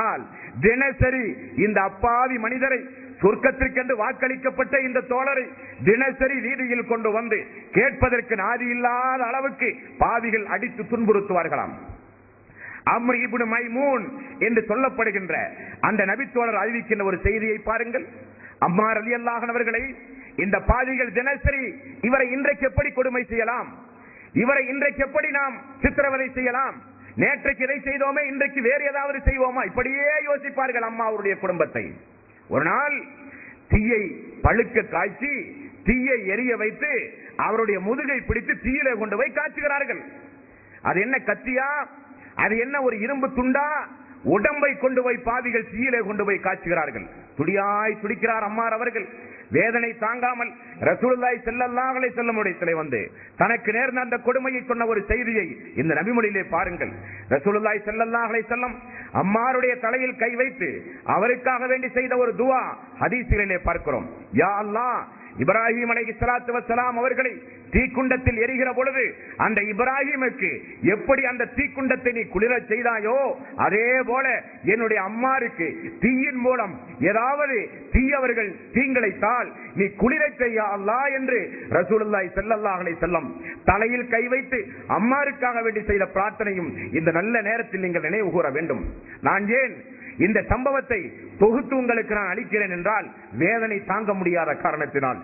என்றால் தினசரி இந்த அப்பாவி மனிதரை சொர்க்கத்திற்கென்று வாக்களிக்கப்பட்ட இந்த தோழரை தினசரி வீதியில் கொண்டு வந்து கேட்பதற்கு நாதி இல்லாத அளவுக்கு பாவிகள் அடித்து துன்புறுத்துவார்களாம். அம்ரு இப்னு மைமூன் என்று சொல்லப்படுகின்ற அந்த நபித்தோழர் அறிவிக்கின்ற ஒரு செய்தியை பாருங்கள். அம்மா அலி அல்லாஹனவர்களை இந்த பாதிகள் தினசரி இவரை இன்றைக்கு எப்படி கொடுமை செய்யலாம்? இவரை இன்றைக்கு எப்படி நாம் சித்திரவதை செய்யலாம்? நேற்றைக்கு இதை செய்தோமே இன்றைக்கு வேறு ஏதாவது செய்வோமா? இப்படியே யோசிப்பார்கள் அம்மா அவருடைய குடும்பத்தை. ஒரு நாள் தீயை பழுக்க காய்ச்சி தீயை எரிய வைத்து அவருடைய முதுகை பிடித்து தீயில கொண்டு போய் காய்ச்சுகிறார்கள். அது என்ன கத்தியா? அது என்ன ஒரு இரும்பு துண்டா? உடம்பை கொண்டு போய் பாவிகள் தீயிலே கொண்டு போய் காய்ச்சுகிறார்கள். துடியாய் துடிக்கிறார் அம்மார் அவர்கள். வேதனை தாங்காமல் ரசூலுல்லாஹி ஸல்லல்லாஹு செல்ல முடியத்திலே வந்து தனக்கு நேர்ந்த அந்த கொடுமையை சொன்ன ஒரு செய்தியை இந்த நபிமொழியிலே பாருங்கள். ரசூலாய் ஸல்லல்லாஹு செல்லம் அம்மாருடைய தலையில் கை வைத்து அவருக்காக வேண்டி செய்த ஒரு துவா ஹதீஸிலே பார்க்கிறோம். யா அல்லா இப்ராஹிம் அலைஹி சலாத்து வசலாம் அவர்களை தீக்குண்டத்தில் எரிகிற பொழுது அந்த இப்ராஹிமுக்கு எப்படி அந்த தீக்குண்டத்தை நீ குளிரச் செய்தாயோ அதே போல என்னுடைய அம்மாருக்கு தீயின் மூலம் ஏதாவது தீயவர்கள் தீங்கிழைத்தால் நீ குளிர செய்ய என்று ரசூலுல்லாய் செல்லல்லாஹலை செல்லம் தலையில் கை வைத்து அம்மாருக்காக வேண்டி செய்த பிரார்த்தனையும் இந்த நல்ல நேரத்தில் நீங்கள் நினைவு கூற வேண்டும். நான் ஏன் இந்த சம்பவத்தை தொகுத்து உங்களுக்கு நான் அளிக்கிறேன் என்றால் வேதனை தாங்க முடியாத காரணத்தினால்.